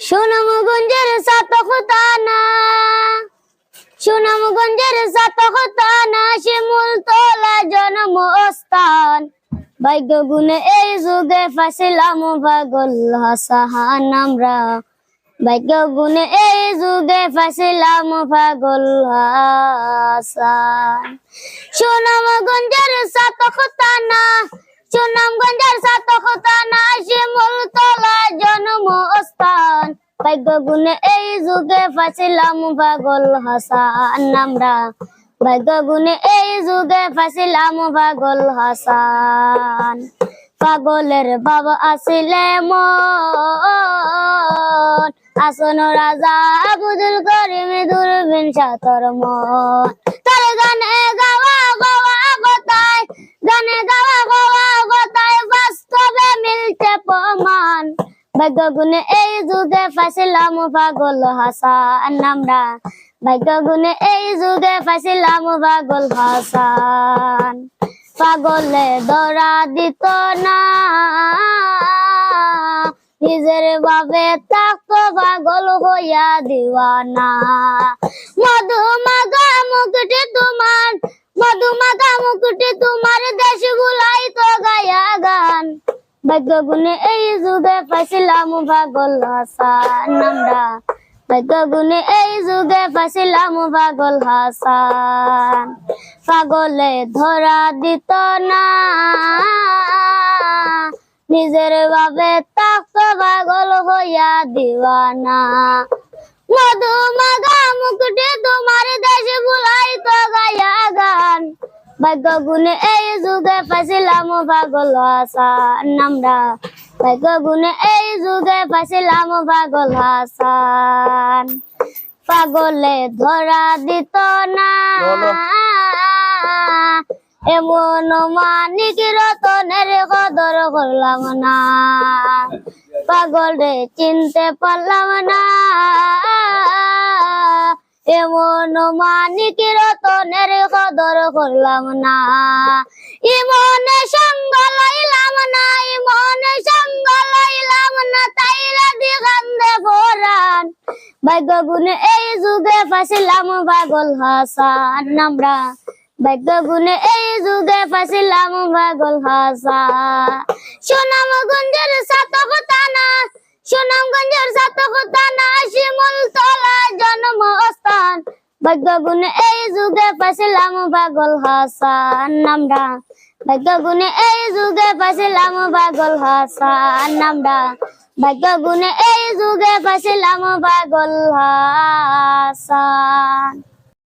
সুনামগঞ্জের সাতকতানা সুনামগঞ্জের সাতকতানা শিমুল তোলা জন্মস্থান ভাগ্য গুণে এই যুগে ফাঁসিলাম পাগল হাসাহান আমরা ভাগ্য গুণে এই যুগে ফাঁসিলাম পাগল হাসান সুনামগঞ্জের সাতকতানা সুনামগঞ্জের সাতকতানা শিমুল তোলা ভাগ্য এই যুগে ফাঁসিলাম পাগল হাসান আমরা। ভাগ্য গুণে এই যুগে ফাঁসিলাম পাগল হাসান। পাগলের বাবা আসিলে মন। আসন রাজা বুজুল করিম দূরবীন সাতর মন। তার গানে ভাগ্য গুণে এই যুগে ফাঁসিলাম পাগল হাসান আমরা। ভাগ্য এই যুগে ফাঁসিলাম পাগল হাসান। পাগলে ধরা দিত না। নিজের বাবে থাকতো পাগল হইয়া দিওয়ানা। মধু মাগা মুকুটি তোমার, মধু মাগা মুকুটি তোমার ভাগ্য গুণে এই যুগে পাইছিলাম পাগল হাসান আমরা ভাগ্য গুণে এই যুগে পাইছিলাম পাগল হাসান। পাগলে ধরা দিত না। নিজের বাবে তাক পাগল হইয়া দিওয়ানা মধু মাগা মুকুটে তোমার দেশ ভাগ্য গুণে এই যুগে পাইছিলাম পাগল হাসান আমরা ভাগ্য গুণে এই যুগে পাইছিলাম পাগল হাসান পাগলে ধরা দিত না এমন মানিক রতনের কদর করলাম না পাগল রে চিনতে পারলাম না এমন মানিক রতনের কদর করলাম না। ইমনে সঙ্গ লইলাম না, ইমনে সঙ্গ লইলাম না তাইরা দিগান্দে ভরান ভাগ্য গুণে এই যুগে ফাঁসিলাম পাগল হাসান আমরা। ভাগ্য গুণে এই যুগে ফাঁসিলাম পাগল হাসান। সুনামগঞ্জের সাতকতানা সুনামগঞ্জের সাতকতানা শিমুল তোলা জন্মস্থান ভাগ্য গুণে এই যুগে পাইছিলাম পাগল হাসান নামডা। ভাগ্য গুণে এই যুগে পাইছিলাম পাগল হাসান নামডা। ভাগ্য গুণে এই যুগে পাইছিলাম পাগল হাসান।